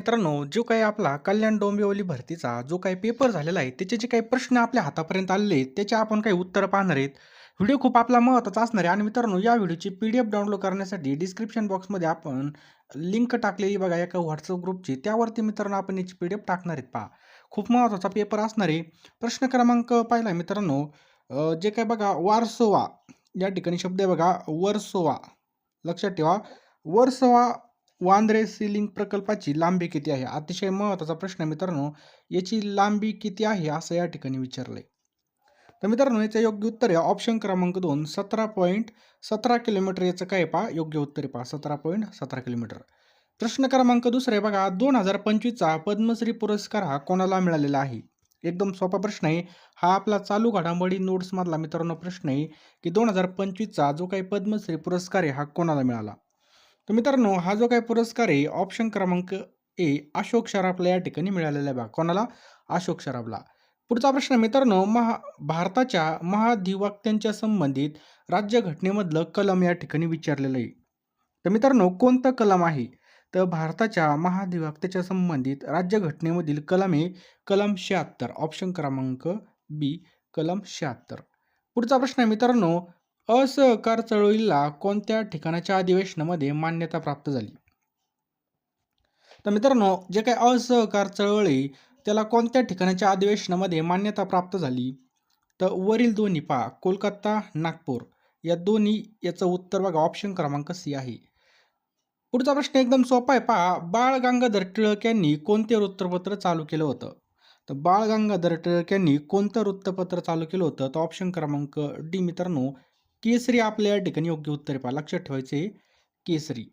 मित्रांनो, जो काही आपला कल्याण डोंबिवली भरतीचा जो काही पेपर झालेला आहे, त्याचे जे काही प्रश्न आपल्या हातापर्यंत आलेले आहेत, त्याचे आपण काही उत्तरं पाहणार आहेत. व्हिडिओ खूप आपला महत्त्वाचा असणार आहे आणि मित्रांनो, या व्हिडिओची पी-डी-एफ डाउनलोड करण्यासाठी डिस्क्रिप्शन बॉक्समध्ये आपण लिंक टाकलेली बघा एका व्हॉट्सअप ग्रुपची. त्यावरती मित्रांनो आपण याची पी-डी-एफ टाकणार आहेत पहा. खूप महत्त्वाचा पेपर असणार आहे. प्रश्न क्रमांक पाहिला मित्रांनो, जे काय बघा वारसोवा या ठिकाणी शब्द आहे बघा वर्सोवा. लक्षात ठेवा. वर्सोवा वांद्रे सीलिंग प्रकल्पाची लांबी किती आहे? अतिशय महत्त्वाचा प्रश्न आहे मित्रांनो. याची लांबी किती आहे असं या ठिकाणी विचारलंय. तर मित्रांनो याचं योग्य उत्तर आहे ऑप्शन क्रमांक 2 17.17 किलोमीटर याचं काय पहा योग्य उत्तर आहे पहा 17.17 किलोमीटर. प्रश्न क्रमांक दुसरे बघा दोन हजार पंचवीसचा पद्मश्री पुरस्कार हा कोणाला मिळालेला आहे? एकदम सोपा प्रश्न आहे. हा आपला चालू घडामोडी नोट्समधला मित्रांनो प्रश्न आहे, की दोन हजार पंचवीसचा जो काही पद्मश्री पुरस्कार आहे हा कोणाला मिळाला? तर मित्रांनो हा जो काही पुरस्कार आहे ऑप्शन क्रमांक ए अशोक सराफला या ठिकाणी मिळालेला आहे बघा. कोणाला? अशोक सराफला. पुढचा प्रश्न मित्रांनो महा भारताच्या महाधिवक्त्यांच्या संबंधित राज्यघटनेमधलं कलम या ठिकाणी विचारलेलं आहे. तर मित्रांनो कोणतं कलम आहे? तर भारताच्या महाधिवक्त्याच्या संबंधित राज्यघटनेमधील कलम आहे कलम 76 ऑप्शन क्रमांक बी कलम 76. पुढचा प्रश्न आहे मित्रांनो असहकार चळवळीला कोणत्या ठिकाणाच्या अधिवेशनामध्ये मान्यता प्राप्त झाली? तर मित्रांनो जे काही असहकार चळवळी त्याला कोणत्या ठिकाणाच्या अधिवेशनामध्ये मान्यता प्राप्त झाली? तर वरील दोन्ही पहा कोलकाता, नागपूर या दोन्ही याचं उत्तर बघा ऑप्शन क्रमांक सी आहे. पुढचा प्रश्न एकदम सोपा आहे पहा बाळ गंगाधर टिळक यांनी कोणते वृत्तपत्र चालू केलं होतं? तर बाळ गंगाधर टिळक यांनी कोणतं वृत्तपत्र चालू केलं होतं? तर ऑप्शन क्रमांक डी मित्रांनो केसरी आपल्या या ठिकाणी योग्य उत्तर पहा लक्षात ठेवायचे केसरी.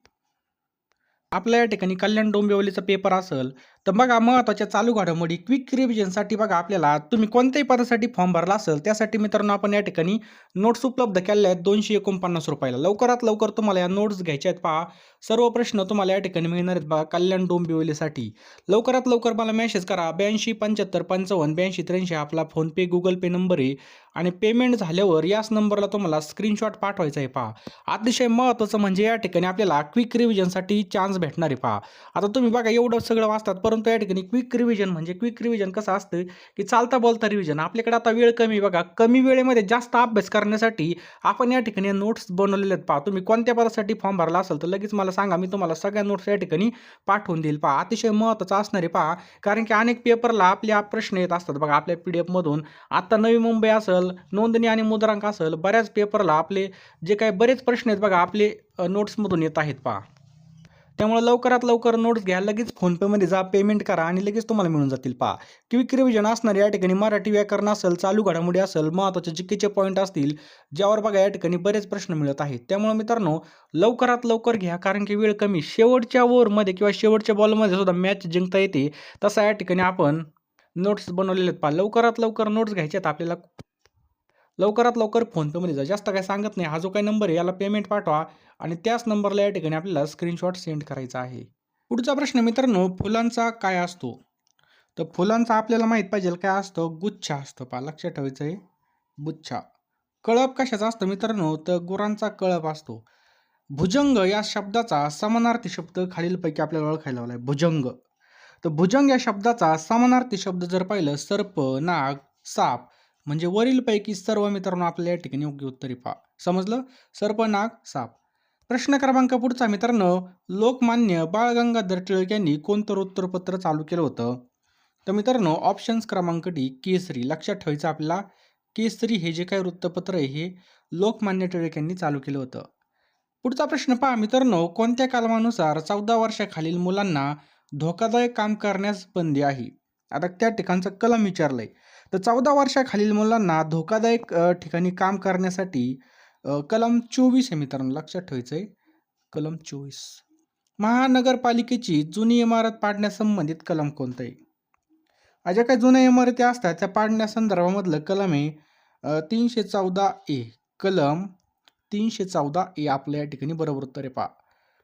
आपल्या या ठिकाणी कल्याण डोंबिवलीचा पेपर असेल तर बघा महत्त्वाच्या चालू घडामोडी क्विक रिव्हिजनसाठी बघा आपल्याला तुम्ही कोणत्याही पदासाठी फॉर्म भरला असेल त्यासाठी मित्रांनो आपण या ठिकाणी नोट्स उपलब्ध केलेल्या आहेत दोनशे एकोणपन्नास रुपयाला. लवकरात लवकर तुम्हाला या नोट्स घ्यायच्या आहेत पहा. सर्व प्रश्न तुम्हाला या ठिकाणी मिळणार आहेत बघा कल्याण डोंबिवलीसाठी. लवकरात लवकर मला मेसेज करा 82 75 55 82 83 आपला फोनपे, गुगल पे नंबर आहे आणि पेमेंट झाल्यावर याच नंबरला तुम्हाला स्क्रीनशॉट पाठवायचा आहे पहा. अतिशय महत्त्वाचं म्हणजे या ठिकाणी आपल्याला क्विक रिव्हिजनसाठी चान्स भेटणार आहे पहा. आता तुम्ही बघा एवढं सगळं वाचतात परंतु या ठिकाणी क्विक रिव्हिजन म्हणजे क्विक रिव्हिजन कसं असतं की चालता बोलता रिव्हिजन. आपल्याकडे आता वेळ कमी बघा कमी वेळेमध्ये जास्त अभ्यास करण्यासाठी आपण या ठिकाणी नोट्स बनवलेले आहेत पहा. तुम्ही कोणत्या पदासाठी फॉर्म भरला असेल तर लगेच मला सांगा मी तुम्हाला सगळ्या नोट्स या ठिकाणी पाठवून देईल पहा. अतिशय महत्त्वाचं असणार आहे पहा कारण की अनेक पेपरला आपले प्रश्न येत असतात बघा आपल्या पी-डी-एफमधून. आत्ता नवी मुंबई असेल, नोंदणी आणि मुद्रांक असेल बऱ्याच पेपरला आपले जे काही बरेच प्रश्न आहेत बघा आपले नोट्समधून येत आहेत पहा. त्यामुळे लवकरात लवकर नोट्स घ्या लगेच फोनपेमध्ये जा पेमेंट करा आणि लगेच तुम्हाला मिळून जातील पहा. क्विक रिव्हिजन असणार या ठिकाणी मराठी व्याकरण असेल, चालू घडामोडी असेल, महत्त्वाचे जीकेचे पॉईंट असतील ज्यावर बघा या ठिकाणी बरेच प्रश्न मिळत आहेत. त्यामुळे मित्रांनो लवकरात लवकर घ्या कारण की वेळ कमी. शेवटच्या ओव्हरमध्ये किंवा शेवटच्या बॉलमध्ये सुद्धा मॅच जिंकता येते तसा या ठिकाणी आपण नोट्स बनवलेले आहेत पहा. लवकरात लवकर नोट्स घ्यायचे आहेत आपल्याला. लवकरात लवकर फोनपेमध्ये जा. जास्त काही सांगत नाही. हा जो काही नंबर आहे याला पेमेंट पाठवा आणि त्याच नंबरला या ठिकाणी आपल्याला स्क्रीनशॉट सेंड करायचा आहे. पुढचा प्रश्न मित्रांनो फुलांचा काय असतो? तर फुलांचा आपल्याला माहीत पाहिजे काय असतं? गुच्छ असतो पहा लक्षात ठेवायचं आहे गुच्छा. कळप कशाचा असतं मित्रांनो? तर गुरांचा कळप असतो. भुजंग या शब्दाचा समानार्थी शब्द खालीलपैकी आपल्याला ओळखायला आहे भुजंग. तर भुजंग या शब्दाचा समानार्थी शब्द जर पाहिलं सर्प, नाग, साप म्हणजे वरीलपैकी सर्व मित्रांनो आपल्याला या ठिकाणी योग्य उत्तरी पहा. समजलं? सर्प, नाग, साप. प्रश्न क्रमांक पुढचा मित्रांनो लोकमान्य बाळ गंगाधर टिळक यांनी कोणतं वृत्तपत्र चालू केलं होतं? तर मित्रांनो ऑप्शन्स क्रमांक डी केसरी. लक्षात ठेवायचं आपल्याला केसरी हे जे काही वृत्तपत्र आहे हे लोकमान्य टिळक यांनी चालू केलं होतं. पुढचा प्रश्न पहा मित्रांनो कोणत्या कलमानुसार 14 वर्षाखालील मुलांना धोकादायक काम करण्यास बंदी आहे? आता त्या ठिकाणचं कलम विचारलंय. तर 14 वर्षाखालील मुलांना धोकादायक ठिकाणी काम करण्यासाठी कलम 24 आहे मित्रांनो लक्षात ठेवायचं आहे कलम 24. महानगरपालिकेची जुनी इमारत पाडण्यासंबंधित कलम कोणतं आहे? ज्या काही जुन्या इमारती असतात त्या पाडण्यासंदर्भामधलं कलम आहे 314 ए. कलम 314 ए आपल्या या ठिकाणी बरोबर उत्तर आहे पहा.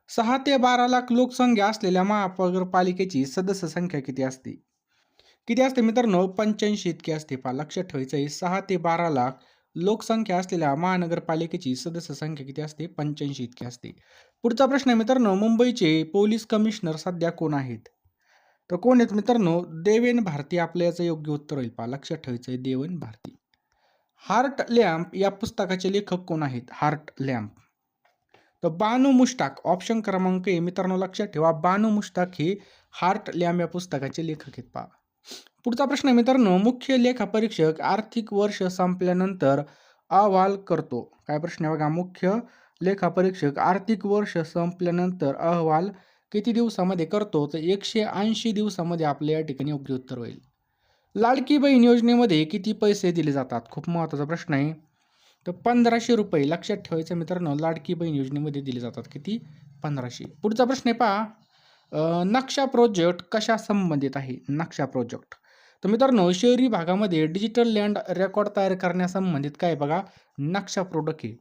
सहा ते 12 लाख लोकसंख्या असलेल्या महानगरपालिकेची सदस्य संख्या किती असते? किती असते मित्रांनो? 85 इतकी असते. पहा लक्षात ठेवायचं आहे. सहा ते 12 लाख लोकसंख्या असलेल्या महानगरपालिकेची सदस्य संख्या किती असते? 85 इतकी असते. पुढचा प्रश्न आहे मित्रांनो मुंबईचे पोलीस कमिशनर सध्या कोण आहेत? तर कोण आहेत मित्रांनो? देवेन भारती आपल्या याचं योग्य उत्तर होईल. पहा लक्षात ठेवायचं आहे. देवेन भारती. हार्ट लॅम्प या पुस्तकाचे लेखक कोण आहेत? Heart Lamp. तर बानू मुश्ताक ऑप्शन क्रमांक ए. मित्रांनो लक्षात ठेवा. बानू मुश्ताक हे हार्ट लॅम्प या पुस्तकाचे लेखक आहेत. पहा. पुढचा प्रश्न आहे मित्रांनो मुख्य लेखापरीक्षक आर्थिक वर्ष संपल्यानंतर अहवाल करतो. काय प्रश्न आहे बघा? मुख्य लेखापरीक्षक आर्थिक वर्ष संपल्यानंतर अहवाल किती दिवसामध्ये करतो? तर एकशे ऐंशी दिवसामध्ये आपल्या या ठिकाणी योग्य उत्तर होईल. लाडकी बहीण योजनेमध्ये किती पैसे दिले जातात? खूप महत्त्वाचा प्रश्न आहे. तर पंधराशे रुपये लक्षात ठेवायचं मित्रांनो लाडकी बहीण योजनेमध्ये दिले जातात किती? पंधराशे. पुढचा प्रश्न आहे पहा. नक्षा प्रोजेक्ट कशा संबंधित आहे? नक्षा प्रोजेक्ट तर मित्रांनो शहरी भागामध्ये डिजिटल लँड रेकॉर्ड तयार करण्यासंबंधित काय बघा? नक्षा प्रोडक्ट आहे.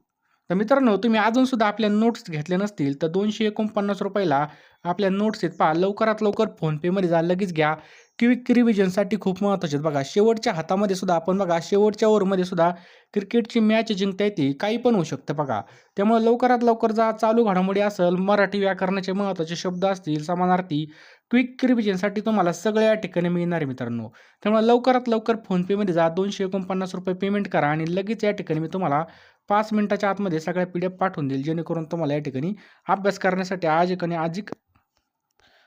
तर मित्रांनो तुम्ही अजूनसुद्धा आपल्या नोट्स घेतल्या नसतील तर दोनशे एकोणपन्नास रुपयाला आपल्या नोट्स आहेत पहा. लवकरात लवकर फोनपेमध्ये जा लगेच घ्या. क्विक रिव्हिजनसाठी खूप महत्त्वाचे आहेत. बघा शेवटच्या हातामध्ये सुद्धा आपण बघा शेवटच्या ओव्हरमध्ये सुद्धा क्रिकेटची मॅच जिंकता येते काही पण होऊ शकतं बघा. त्यामुळे लवकरात लवकर जा चालू घडामोडी असेल मराठी व्याकरणाचे महत्त्वाचे शब्द असतील समानार्थी क्विक रिव्हिजनसाठी तुम्हाला सगळ्या या ठिकाणी मिळणार आहे मित्रांनो. त्यामुळे लवकरात लवकर फोनपेमध्ये जा दोनशे एकोणपन्नास रुपये पेमेंट करा आणि लगेच या ठिकाणी मी तुम्हाला पाच मिनिटाच्या आतमध्ये सगळ्या पी डी एफ पाठवून देईल जेणेकरून तुम्हाला या ठिकाणी अभ्यास करण्यासाठी आज आणि अधिक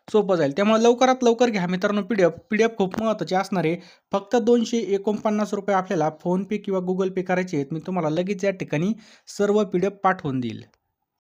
सोपं जाईल. त्यामुळे लवकरात लवकर घ्या मित्रांनो P D F P D F खूप महत्त्वाचे असणार आहे. फक्त दोनशे एकोणपन्नास रुपये आपल्याला फोनपे किंवा गुगल पे करायचे आहेत. मी तुम्हाला लगेच या ठिकाणी सर्व पी डी एफ पाठवून देईल.